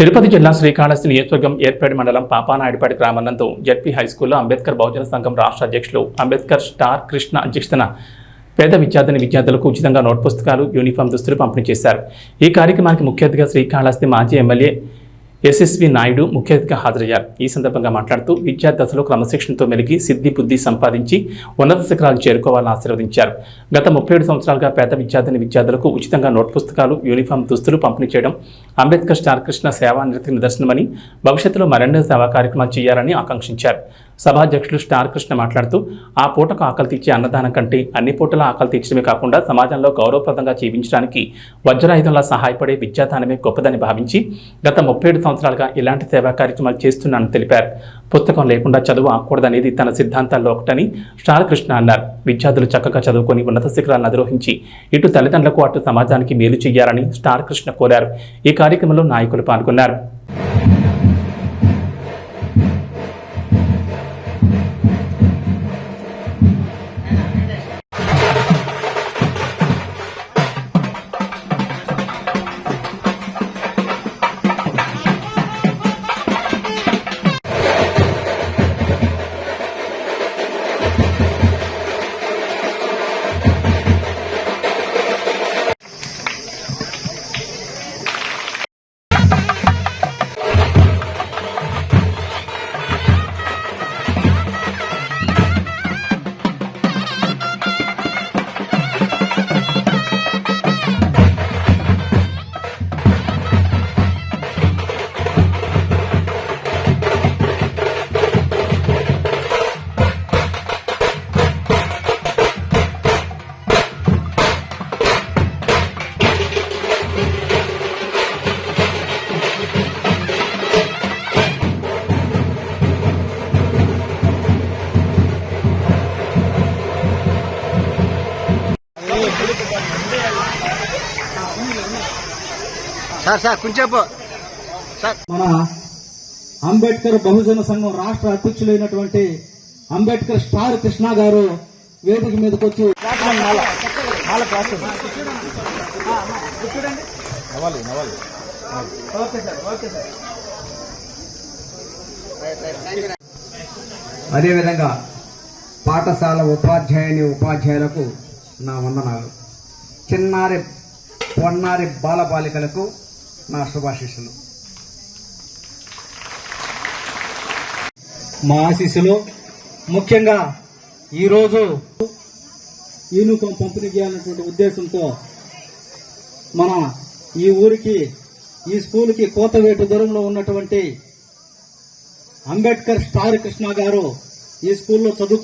తిరుపతి జిల్లా శ్రీకాళహస్తి నియోజకవర్గం ఏర్పేట మండలం పాపానాయుడుపేట గ్రామంలో జడ్పీ హైస్కూల్లో అంబేద్కర్ బహుజన సంఘం రాష్ట్ర అధ్యక్షులు అంబేద్కర్ స్టార్ కృష్ణ అధ్యక్షతన పేద విద్యార్థిని విద్యార్థులకు ఉచితంగా నోట్ పుస్తకాలు యూనిఫామ్ దుస్తులు పంపిణీ చేశారు. ఈ కార్యక్రమానికి ముఖ్య అతిథిగా శ్రీకాళహస్తి మాజీ ఎమ్మెల్యే ఎస్ఎస్వి నాయుడు ముఖ్య అతిథిగా హాజరయ్యారు. ఈ సందర్భంగా మాట్లాడుతూ విద్యా దశలో క్రమశిక్షణతో మెలిగి సిద్ధి బుద్ధి సంపాదించి ఉన్నత శిఖరాలు చేరుకోవాలని ఆశీర్వదించారు. గత ముప్పై ఏడు సంవత్సరాలుగా పేద విద్యార్థిని విద్యార్థులకు ఉచితంగా నోట్ పుస్తకాలు యూనిఫామ్ దుస్తులు పంపిణీ చేయడం అంబేద్కర్ స్టార్ కృష్ణ సేవా నిరతి నిదర్శనమని భవిష్యత్తులో మరెన్నో సేవా కార్యక్రమాలు చేయాలని ఆకాంక్షించారు. సభాధ్యక్షులు స్టార్ కృష్ణ మాట్లాడుతూ ఆ పూటకు ఆకలి తీర్చే అన్నదానం కంటే అన్ని పూటల ఆకలి తీర్చడమే కాకుండా సమాజంలో గౌరవప్రదంగా జీవించడానికి వజ్రాయుధంలా సహాయపడే విద్యాదానమే గొప్పదని భావించి గత ముప్పై ఏడు సంవత్సరాలుగా ఇలాంటి సేవా కార్యక్రమాలు చేస్తున్నానని తెలిపారు. పుస్తకం లేకుండా చదువు ఆకూడదనేది తన సిద్ధాంతాల్లో ఒకటని స్టార్ కృష్ణ అన్నారు. విద్యార్థులు చక్కగా చదువుకొని ఉన్నత శిఖరాలను అధిరోహించి ఇటు తల్లిదండ్రులకు అటు సమాజానికి మేలు చేయాలని స్టార్ కృష్ణ కోరారు. ఈ కార్యక్రమంలో నాయకులు పాల్గొన్నారు. సార్ సార్ కొంచెంసేపు సార్. మన అంబేద్కర్ బహుజన సంఘం రాష్ట్ర అధ్యక్షులైనటువంటి అంబేద్కర్ స్టార్ కృష్ణ గారు వేదిక మీదకి వచ్చి అదేవిధంగా పాఠశాల ఉపాధ్యాయుని ఉపాధ్యాయులకు నా వందనాలు. చిన్నారి పొన్నారి బాలబాలికలకు నా శుభాశీస్సులు. మా ఆశీస్సులు. ముఖ్యంగా ఈరోజు యూనిఫామ్ పంపిణీ చేయాలన్నటువంటి ఉద్దేశంతో మన ఈ ఊరికి ఈ స్కూల్కి కోతవేటు దూరంలో ఉన్నటువంటి అంబేద్కర్ స్టార్ కృష్ణ గారు ఈ స్కూల్లో చదువుకు